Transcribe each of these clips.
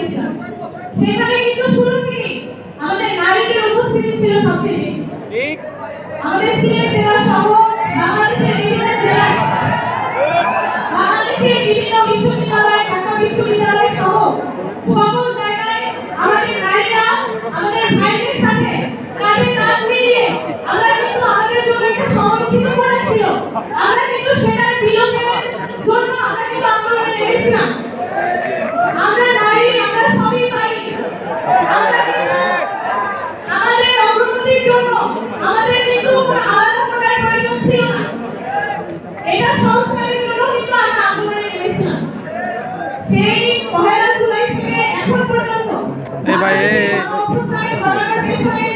করেছিলাম। সেখানে কিন্তু শুরু থেকে আমাদের নারীদের উপস্থিতি ছিল সবচেয়ে বেশি।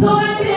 So